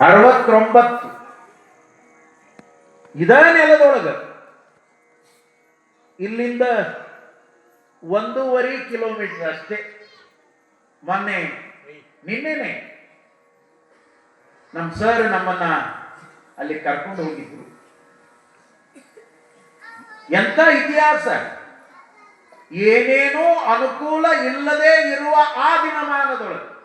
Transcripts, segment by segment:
ಅರವತ್ತೊಂಬತ್ತು. ಇದ ನೆಲದೊಳಗ. ಇಲ್ಲಿಂದ ಒಂದೂವರೆ ಕಿಲೋಮೀಟರ್ ಅಷ್ಟೇ. ಮೊನ್ನೆ, ನಿನ್ನೆನೆ ನಮ್ಮ ಸರ್ ನಮ್ಮನ್ನ ಅಲ್ಲಿ ಕರ್ಕೊಂಡು ಹೋಗಿದ್ರು. ಎಂತ ಇತಿಹಾಸ? ಏನೇನೂ ಅನುಕೂಲ ಇಲ್ಲದೆ ಇರುವ ಆ ದಿನಮಾನದೊಳಗೆ?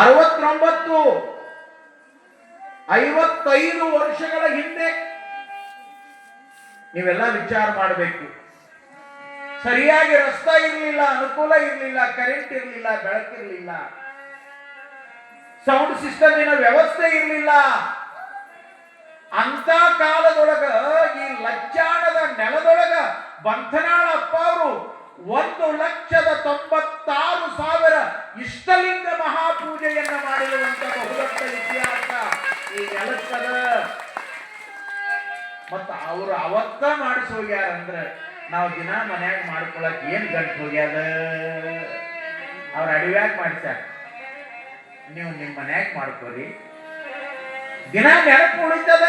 ಅರವತ್ತೊಂಬತ್ತು. ಐವತ್ತೈದು ವರ್ಷಗಳ ಹಿಂದೆ ನೀವೆಲ್ಲ ವಿಚಾರ ಮಾಡಬೇಕು. ಸರಿಯಾಗಿ ರಸ್ತೆ ಇರಲಿಲ್ಲ, ಅನುಕೂಲ ಇರಲಿಲ್ಲ ಕರೆಂಟ್ ಇರಲಿಲ್ಲ ಬೆಳಕಿರಲಿಲ್ಲ ಸೌಂಡ್ ಸಿಸ್ಟಮಿನ ವ್ಯವಸ್ಥೆ ಇರಲಿಲ್ಲ. ಅಂತ ಕಾಲದೊಳಗ, ಈ ಲಜ್ಜಾಣದ ನೆಲದೊಳಗ ಬಂಧನಾಳ ಅಪ್ಪ ಅವರು ಒಂದು ಲಕ್ಷದ ತೊಂಬತ್ತಾರು ಮಾಡಿಸಿ ಹೋಗ್ಯಾರ ಅಂದ್ರೆ ನಾವು ದಿನ ಮನ್ಯಾಗ ಮಾಡ್ಕೊಳಕ್ ಏನ್ ಗಂಟು ಹೋಗ್ಯಾದ? ಅವ್ರ ಅಡಿವ್ಯಾಗ ಮಾಡ್ಸ್ಯಾರ. ನೀವು ನಿಮ್ಮ ಮನ್ಯಾಗ ಮಾಡ್ಕೋರಿ. ದಿನ ನೆನಪು ಉಳಿತದ?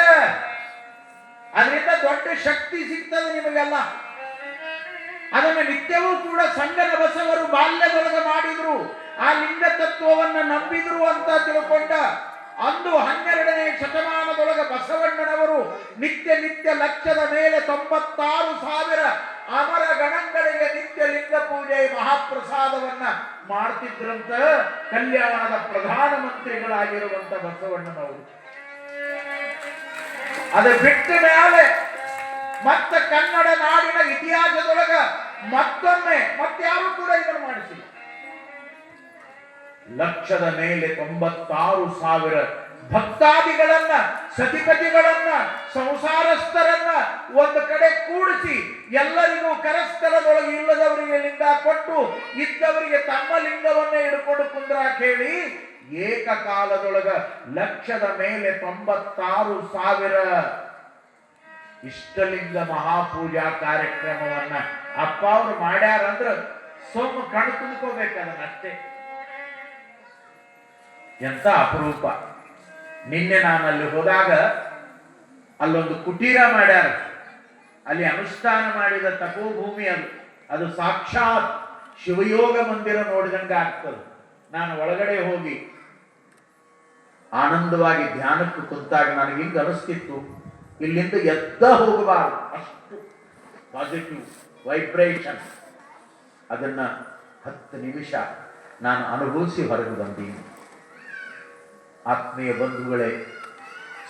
ಅದರಿಂದ ದೊಡ್ಡ ಶಕ್ತಿ ಸಿಗ್ತದ ನಿಮಗೆಲ್ಲ. ಅದನ್ನು ನಿತ್ಯವೂ ಕೂಡ ಸಂಗನ ಬಸವರು ಬಾಲ್ಯದೊಳಗ ಮಾಡಿದ್ರು. ಆ ಲಿಂಗ ತತ್ವವನ್ನ ನಂಬಿದ್ರು ಅಂತ ತಿಳ್ಕೊಂಡ ಅಂದು ಹನ್ನೆರಡನೇ ಶತಮಾನದೊಳಗೆ ಬಸವಣ್ಣನವರು ನಿತ್ಯ ನಿತ್ಯ ಲಕ್ಷದ ಮೇಲೆ ತೊಂಬತ್ತಾರು ಸಾವಿರ ಅಮರ ಗಣಗಳಿಗೆ ನಿತ್ಯ ಲಿಂಗ ಪೂಜೆ ಮಹಾಪ್ರಸಾದವನ್ನ ಮಾಡ್ತಿದ್ರಂತ ಕಲ್ಯಾಣದ ಪ್ರಧಾನಮಂತ್ರಿಗಳಾಗಿರುವಂತ ಬಸವಣ್ಣನವರು. ಅದು ಬಿಟ್ಟ ಮೇಲೆ ಮತ್ತೆ ಕನ್ನಡ ನಾಡಿನ ಇತಿಹಾಸದೊಳಗ ಮತ್ತೊಮ್ಮೆ ಮತ್ತಾರು ಕೂಡ ಇದನ್ನು ಮಾಡಿಸಿಲ್ಲ. ಲಕ್ಷದ ಮೇಲೆ ತೊಂಬತ್ತಾರು ಸಾವಿರ ಭಕ್ತಾದಿಗಳನ್ನ, ಸತಿಪತಿಗಳನ್ನ, ಸಂಸಾರಸ್ಥರನ್ನ ಒಂದು ಕಡೆ ಕೂಡಿಸಿ ಎಲ್ಲರಿಗೂ ಕರಸ್ಥಲದೊಳಗೆ ಇಲ್ಲದವರಿಗೆ ಲಿಂಗ ಕೊಟ್ಟು, ಇದ್ದವರಿಗೆ ತಮ್ಮ ಲಿಂಗವನ್ನೇ ಹಿಡ್ಕೊಂಡು ಕುಂದ್ರ ಕೇಳಿ, ಏಕಕಾಲದೊಳಗ ಲಕ್ಷದ ಮೇಲೆ ತೊಂಬತ್ತಾರು ಸಾವಿರ ಇಷ್ಟಲಿಂಗ ಮಹಾಪೂಜಾ ಕಾರ್ಯಕ್ರಮವನ್ನ ಅಪ್ಪ ಅವ್ರು ಮಾಡ್ಯಾರಂದ್ರ ಸೊಮ್ಮ ಕಣ್ ತುಂಬ್ಕೋಬೇಕು ಅಷ್ಟೇ. ಎಂತ ಅಪರೂಪ. ನಿನ್ನೆ ನಾನು ಅಲ್ಲಿ ಹೋದಾಗ ಅಲ್ಲೊಂದು ಕುಟೀರ ಮಾಡ್ಯಾರ. ಅಲ್ಲಿ ಅನುಷ್ಠಾನ ಮಾಡಿದ ತಪೋಭೂಮಿ ಅದು. ಅದು ಸಾಕ್ಷಾತ್ ಶಿವಯೋಗ ಮಂದಿರ ನೋಡಿದಂಗೆ ಆಗ್ತದೆ. ನಾನು ಒಳಗಡೆ ಹೋಗಿ ಆನಂದವಾಗಿ ಧ್ಯಾನಕ್ಕೆ ಕುಂತಾಗ ನನಗೆ ಹಿಂಗೆ ಅನಿಸ್ತಿತ್ತು. ಇಲ್ಲಿಂದ ಎದ್ದ ಹೋಗಬಾರದು. ಅಷ್ಟು ಪಾಸಿಟಿವ್ ವೈಬ್ರೇಷನ್ ಅದನ್ನ ಹತ್ತು ನಿಮಿಷ ನಾನು ಅನುಭವಿಸಿ ಹೊರಗೆ ಬಂದೀನಿ. ಆತ್ಮೀಯ ಬಂಧುಗಳೇ,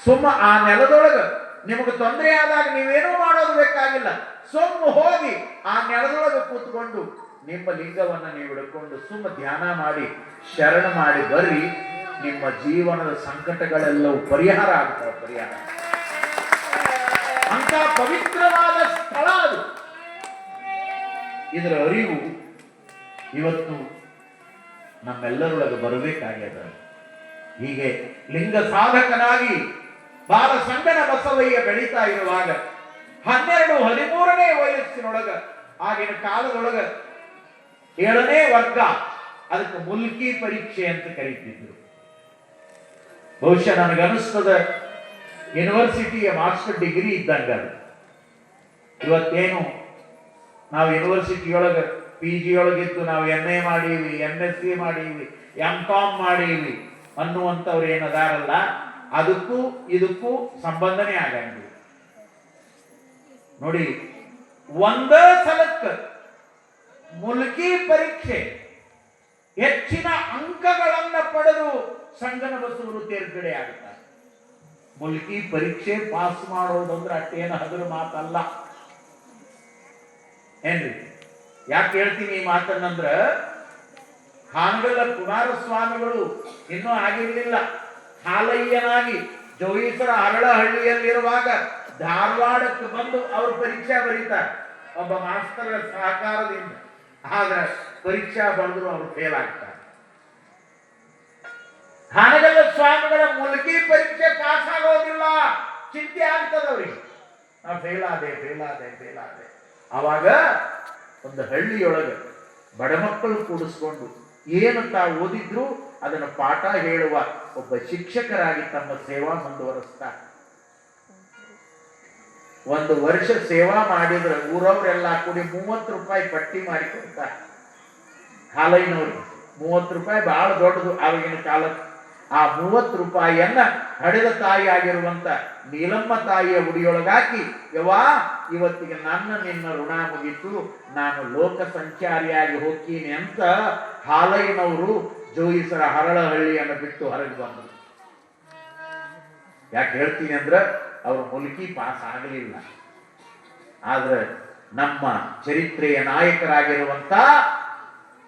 ಸುಮ್ಮ ಆ ನೆಲದೊಳಗೆ ನಿಮಗೆ ತೊಂದರೆ ಆದಾಗ ನೀವೇನೂ ಮಾಡೋದು ಬೇಕಾಗಿಲ್ಲ. ಸುಮ್ಮ ಹೋಗಿ ಆ ನೆಲದೊಳಗೆ ಕೂತ್ಕೊಂಡು ನಿಮ್ಮ ಲಿಂಗವನ್ನ ನೀವು ಹಿಡ್ಕೊಂಡು ಸುಮ್ಮ ಧ್ಯಾನ ಮಾಡಿ, ಶರಣ ಮಾಡಿ ಬರ್ರಿ. ನಿಮ್ಮ ಜೀವನದ ಸಂಕಟಗಳೆಲ್ಲವೂ ಪರಿಹಾರ ಆಗ್ತವೆ, ಪರಿಹಾರ. ಅಂತ ಪವಿತ್ರವಾದ ಸ್ಥಳ ಅದು. ಇದರ ಅರಿವು ಇವತ್ತು ನಮ್ಮೆಲ್ಲರೊಳಗೆ ಬರಬೇಕಾಗ್ಯದ ಹೀಗೆ ಲಿಂಗ ಸಾಧಕನಾಗಿ ಬಾಲ ಸಂಗನ ಬಸವಯ್ಯ ಬೆಳೀತಾ ಇರುವಾಗ ಹನ್ನೆರಡು ಹದಿಮೂರನೇ ವಯಸ್ಸಿನೊಳಗ, ಆಗಿನ ಕಾಲದೊಳಗ ಏಳನೇ ವರ್ಗ, ಅದಕ್ಕೆ ಮುಲ್ಕಿ ಪರೀಕ್ಷೆ ಅಂತ ಕರೀತಿದ್ರು. ಬಹುಶಃ ನನಗನ್ನಿಸ್ತದ ಯೂನಿವರ್ಸಿಟಿಯ ಮಾಸ್ಟರ್ ಡಿಗ್ರಿ ಇದ್ದಂಗ ಇವತ್ತೇನು ನಾವು ಯೂನಿವರ್ಸಿಟಿಯೊಳಗೆ ಪಿ ಜಿ ಒಳಗಿದ್ದು ನಾವು ಎಂ ಎ ಮಾಡೀವಿ ಎಂ ಎಸ್ ಸಿ ಮಾಡೀವಿ ಎಂ ಕಾಮ್ ಮಾಡೀವಿ ಅನ್ನುವಂಥವ್ರು ಏನದಾರಲ್ಲ ಅದಕ್ಕೂ ಇದಕ್ಕೂ ಸಂಬಂಧನೇ ಆಗಂಗಿಲ್ಲ. ನೋಡಿ, ಒಂದೇ ಸಲಕ್ಕ ಮುಲ್ಕಿ ಪರೀಕ್ಷೆ ಹೆಚ್ಚಿನ ಅಂಕಗಳನ್ನ ಪಡೆದು ಸಂಗನ ಬಸವರು ತೇರ್ಗಡೆ ಆಗುತ್ತಾರೆ ಮುಲ್ಕಿ ಪರೀಕ್ಷೆ ಪಾಸ್ ಮಾಡೋದಂದ್ರೆ ಅಷ್ಟೇನು ಹಗರು ಮಾತಲ್ಲ. ಏನ್ರಿ? ಯಾಕೆ ಹೇಳ್ತೀನಿ ಈ ಮಾತನ್ನಂದ್ರ ಹಾನಗಲ್ಲ ಕುಮಾರಸ್ವಾಮಿಗಳು ಇನ್ನೂ ಆಗಿರಲಿಲ್ಲ. ಹಾಲಯ್ಯನಾಗಿ ಜೋಯಿಸರ ಅರಳಹಳ್ಳಿಯಲ್ಲಿರುವಾಗ ಧಾರವಾಡಕ್ಕೆ ಬಂದು ಅವರು ಪರೀಕ್ಷಾ ಬರೀತಾರೆ. ಒಬ್ಬ ಮಾಸ್ತರ ಸಹಕಾರದಿಂದ. ಆದ್ರೆ ಪರೀಕ್ಷಾ ಬರೆದ್ರು ಅವರು ಫೇಲ್ ಆಗ್ತಾರೆ. ಹಾನಗಲ್ಲ ಸ್ವಾಮಿಗಳ ಮುಲ್ಕಿ ಪರೀಕ್ಷೆ ಪಾಸ್ ಆಗೋದಿಲ್ಲ. ಚಿಂತೆ ಆಗ್ತದವ್ರಿಗೆ ನಾ ಫೇಲ್ ಆದೆ ಫೇಲ್ ಆದೆ ಫೇಲ್ ಆದೆ. ಅವಾಗ ಒಂದು ಹಳ್ಳಿಯೊಳಗೆ ಬಡ ಮಕ್ಕಳು ಕೂಡಿಸ್ಕೊಂಡು ಏನು ತಾವು ಓದಿದ್ರು ಅದನ್ನು ಪಾಠ ಹೇಳುವ ಒಬ್ಬ ಶಿಕ್ಷಕರಾಗಿ ತಮ್ಮ ಸೇವಾ ಮುಂದುವರೆಸ್ತಾ ಒಂದು ವರ್ಷ ಸೇವಾ ಮಾಡಿದ್ರೆ ಊರವರೆಲ್ಲ ಕೂಡಿ ಮೂವತ್ತು ರೂಪಾಯಿ ಪಟ್ಟಿ ಮಾಡಿ ಕೊಡ್ತಾರೆ ಹಾಲೈನವ್ರು ಮೂವತ್ತು ರೂಪಾಯಿ ಬಹಳ ದೊಡ್ಡದು, ಆವಾಗಿನ ಕಾಲಕ್ಕೆ ಆ ಮೂವತ್ತು ರೂಪಾಯಿಯನ್ನ ಹಡೆದ ತಾಯಿ ಆಗಿರುವಂತ ನೀಲಮ್ಮ ತಾಯಿಯ ಉಡಿಯೊಳಗಾಕಿ ಯವಾ ಇವತ್ತಿಗೆ ನನ್ನ ನಿನ್ನ ಋಣ ಮುಗಿತು, ನಾನು ಲೋಕ ಸಂಚಾರಿಯಾಗಿ ಹೋಗ್ತೀನಿ ಅಂತ ಹಾಲಯ್ಯನವರು ಜೋಯಿಸರ ಹರಳಹಳ್ಳಿಯನ್ನು ಬಿಟ್ಟು ಹೊರಗೆ ಬಂದರು. ಯಾಕೆ ಹೇಳ್ತೀನಿ ಅಂದ್ರೆ, ಅವರು ಮುಲ್ಕಿ ಪಾಸ್ ಆಗಲಿಲ್ಲ. ಆದ್ರೆ ನಮ್ಮ ಚರಿತ್ರೆಯ ನಾಯಕರಾಗಿರುವಂತ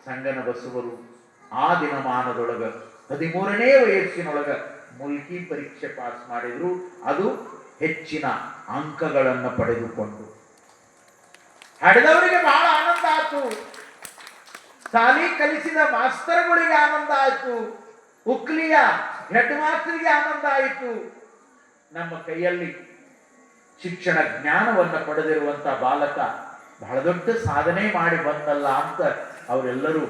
ಸಂಗನ ಬಸವರು ಆ ದಿನಮಾನದೊಳಗ ಹದಿಮೂರನೇ ವಯಸ್ಸಿನೊಳಗ ಮುಲ್ಕಿ ಪರೀಕ್ಷೆ ಪಾಸ್ ಮಾಡಿದ್ರು. ಅದು ಹೆಚ್ಚಿನ ಅಂಕಗಳನ್ನು ಪಡೆದುಕೊಂಡು. ಹಡೆದವರಿಗೆ ಬಹಳ ಆನಂದ ಆಯ್ತು. ಸಾಲಿ ಕಲಿಸಿದ ಮಾಸ್ತರ್ಗಳಿಗೆ ಆನಂದ ಆಯ್ತು. ಉಕ್ಲಿಯ ಹೆಡ್ ಮಾಸ್ಟರ್ಗೆ ಆನಂದ ಆಯಿತು. ನಮ್ಮ ಕೈಯಲ್ಲಿ ಶಿಕ್ಷಣ ಜ್ಞಾನವನ್ನು ಪಡೆದಿರುವಂತ ಬಾಲಕ ಬಹಳ ದೊಡ್ಡ ಸಾಧನೆ ಮಾಡಿ ಬಂದಲ್ಲ ಅಂತ ಅವರೆಲ್ಲರೂ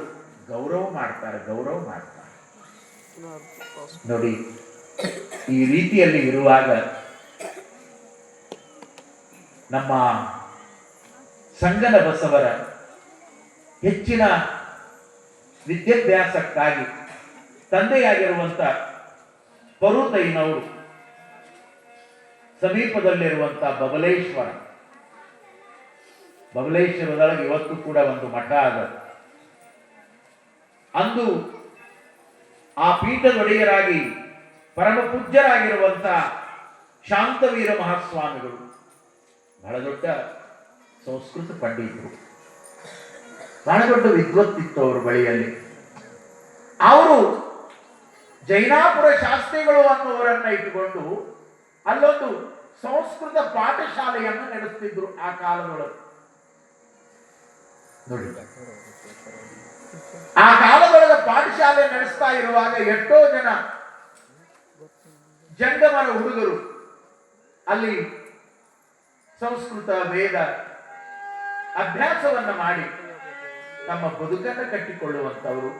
ಗೌರವ ಮಾಡ್ತಾರೆ ಗೌರವ ಮಾಡ್ತಾರೆ. ನೋಡಿ, ಈ ರೀತಿಯಲ್ಲಿ ಇರುವಾಗ ನಮ್ಮ ಸಂಗನ ಬಸವರ ಹೆಚ್ಚಿನ ವಿದ್ಯಾಭ್ಯಾಸಕ್ಕಾಗಿ ತಂದೆಯಾಗಿರುವಂತ ಪರುತೈನವರು ಸಮೀಪದಲ್ಲಿರುವಂಥ ಬಬಲೇಶ್ವರ. ಬಬಲೇಶ್ವರದೊಳಗೆ ಇವತ್ತು ಕೂಡ ಒಂದು ಮಠ ಆಗ ಅಂದು ಆ ಪೀಠದೊಡೆಯರಾಗಿ ಪರಮ ಪೂಜ್ಯರಾಗಿರುವಂತ ಶಾಂತವೀರ ಮಹಾಸ್ವಾಮಿಗಳು. ಬಹಳ ದೊಡ್ಡ ಸಂಸ್ಕೃತ ಪಂಡಿತರು. ಬಹಳ ದೊಡ್ಡ ವಿದ್ವತ್ತಿತ್ತು ಅವರ ಬಳಿಯಲ್ಲಿ. ಅವರು ಜೈನಾಪುರ ಶಾಸ್ತ್ರಿಗಳು ಅನ್ನುವರನ್ನ ಇಟ್ಟುಕೊಂಡು ಅಲ್ಲೊಂದು ಸಂಸ್ಕೃತ ಪಾಠಶಾಲೆಯನ್ನು ನಡೆಸ್ತಿದ್ರು ಆ ಕಾಲದೊಳಗೆ. ನೋಡಿ ಆ ಕಾಲದೊಳಗೆ ಪಾಠಶಾಲೆ ನಡೆಸ್ತಾ ಇರುವಾಗ ಎಷ್ಟೋ ಜನ ಜಂಗಮರ ಹುಡುಗರು, ಅಲ್ಲಿ ಸಂಸ್ಕೃತ, ವೇದ ಅಭ್ಯಾಸವನ್ನ ಮಾಡಿ ತಮ್ಮ ಬದುಕನ್ನು ಕಟ್ಟಿಕೊಳ್ಳುವಂತವರು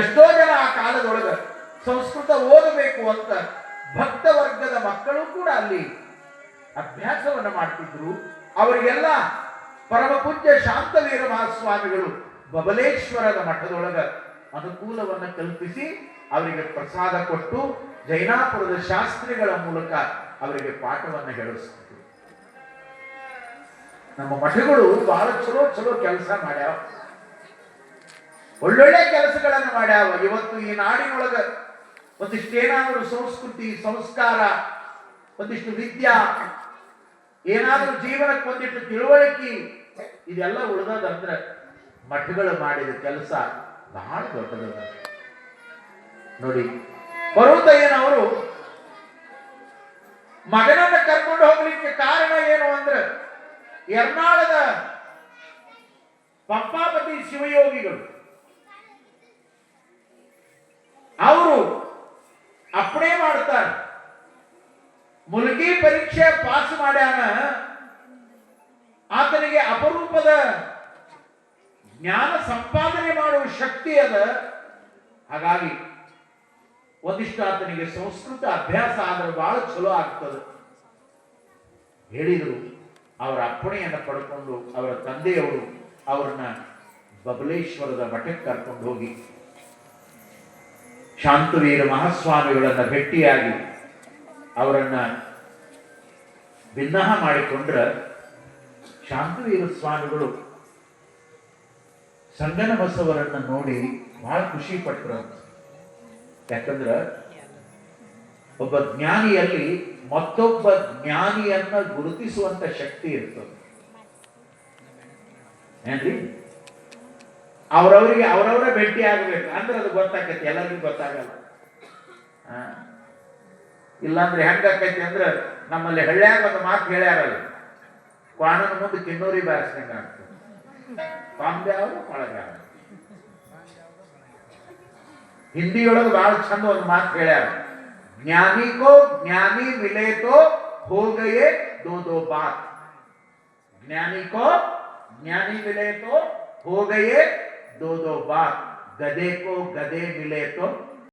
ಎಷ್ಟೋ ಜನ ಆ ಕಾಲದೊಳಗ ಸಂಸ್ಕೃತ ಓದಬೇಕು ಅಂತ ಭಕ್ತ ವರ್ಗದ ಮಕ್ಕಳು ಕೂಡ ಅಲ್ಲಿ ಅಭ್ಯಾಸವನ್ನ ಮಾಡ್ತಿದ್ರು. ಅವರಿಗೆಲ್ಲ ಪರಮ ಪೂಜ್ಯ ಶಾಂತವೀರ ಮಹಾಸ್ವಾಮಿಗಳು ಬಬಲೇಶ್ವರದ ಮಠದೊಳಗ ಅನುಕೂಲವನ್ನು ಕಲ್ಪಿಸಿ ಅವರಿಗೆ ಪ್ರಸಾದ ಕೊಟ್ಟು ಜೈನಾಪುರದ ಶಾಸ್ತ್ರಿಗಳ ಮೂಲಕ ಅವರಿಗೆ ಪಾಠವನ್ನು ಹೇಳಿಸ್ತಿದ್ರು. ನಮ್ಮ ಮಠಗಳು ಬಹಳ ಚಲೋ ಚಲೋ ಕೆಲಸ ಮಾಡ್ಯಾವ. ಒಳ್ಳೊಳ್ಳೆ ಕೆಲಸಗಳನ್ನು ಮಾಡ್ಯಾವ. ಇವತ್ತು ಈ ನಾಡಿನೊಳಗ ಒಂದಿಷ್ಟು ಏನಾದರೂ ಸಂಸ್ಕೃತಿ, ಸಂಸ್ಕಾರ, ಒಂದಿಷ್ಟು ವಿದ್ಯಾ ಏನಾದರೂ ಜೀವನಕ್ಕೆ ಒಂದಿಟ್ಟು ತಿಳುವಳಿಕೆ, ಇದೆಲ್ಲ ಉಳಿದದಂದ್ರೆ ಮಠಗಳು ಮಾಡಿದ ಕೆಲಸ ಬಹಳ ದೊಡ್ಡದ ನೋಡಿ ಪರ್ವತಯ್ಯನವರು ಮಗನನ್ನ ಕರ್ಕೊಂಡು ಹೋಗ್ಲಿಕ್ಕೆ ಕಾರಣ ಏನು ಅಂದ್ರೆ ಎರ್ನಾಳದ ಪಂಪಾಪತಿ ಶಿವಯೋಗಿಗಳು. ಅವರು ಅಪ್ಪಣೆ ಮುಲ್ಕಿ ಪರೀಕ್ಷೆ ಪಾಸ್ ಮಾಡ್ಯಾನ. ಆತನಿಗೆ ಅಪರೂಪದ ಜ್ಞಾನ ಸಂಪಾದನೆ ಮಾಡುವ ಶಕ್ತಿ ಅದ. ಹಾಗಾಗಿ ಒಂದಿಷ್ಟು ಆತನಿಗೆ ಸಂಸ್ಕೃತ ಅಭ್ಯಾಸ ಆದ್ರೆ ಬಹಳ ಚಲೋ ಆಗ್ತದೆ. ಹೇಳಿದರು ಅವರ ಅಪ್ಪಣೆಯನ್ನು ಪಡ್ಕೊಂಡು ಅವರ ತಂದೆಯವರು ಅವರನ್ನ ಬಬಲೇಶ್ವರದ ಮಠಕ್ಕೆ ಕರ್ಕೊಂಡು ಹೋಗಿ. ಶಾಂತವೀರ ಮಹಾಸ್ವಾಮಿಗಳನ್ನ ಭೇಟಿಯಾಗಿ ಅವರನ್ನ ಭಿನ್ನಹ ಮಾಡಿಕೊಂಡ್ರ ಶಾಂತವೀರ ಸ್ವಾಮಿಗಳು ಸಂಗನ ಬಸವರನ್ನ ನೋಡಿ ಬಹಳ ಖುಷಿ ಪಟ್ರು ಯಾಕಂದ್ರ ಒಬ್ಬ ಜ್ಞಾನಿಯಲ್ಲಿ ಮತ್ತೊಬ್ಬ ಜ್ಞಾನಿಯನ್ನ ಗುರುತಿಸುವಂತ ಶಕ್ತಿ ಇರ್ತದೆ. ಏನ್ರಿ? ಅವರವರಿಗೆ ಅವ್ರವ್ರ ಭೇಟಿ ಆಗ್ಬೇಕು. ಅಂದ್ರೆ ಅದು ಗೊತ್ತಾಗತ್ತೆ ಎಲ್ಲರಿಗೂ ಗೊತ್ತಾಗಲ್ಲ. ಇಲ್ಲಾಂದ್ರೆ ಹೆಂಗಾಕೈತಿ ಅಂದ್ರೆ ನಮ್ಮಲ್ಲಿ ಹಳ್ಳ್ಯಾಗ ಒಂದು ಮಾತು ಹೇಳ್ಯಾರಲ್ಲ ಕ್ವಾಣನ ಮುಂದೆ ಕಿನ್ನೂರಿ ಬಾರಿಸ್ದಂಗ ಆಗ್ತದೆ ಪಾಂಬ್ಯಾವ ಒಳಗಾವ ಹಿಂದಿಯೊಳಗೆ ಬಹಳ ಚಂದ ಒಂದು ಮಾತು ಹೇಳ್ಯಾರ ಜ್ಞಾನಿಕೋ ಜ್ಞಾನಿ ಮಿಲೇತೋ ಹೋಗಯೇ ದೋ ದೋ ಬಾತ್ ಜ್ಞಾನಿಕೋ ಜ್ಞಾನಿ ಮಿಲೇತೋ ಹೋಗಯೇ ದೋ ದೋ ಬಾತ್ गधे को गधे मिले तो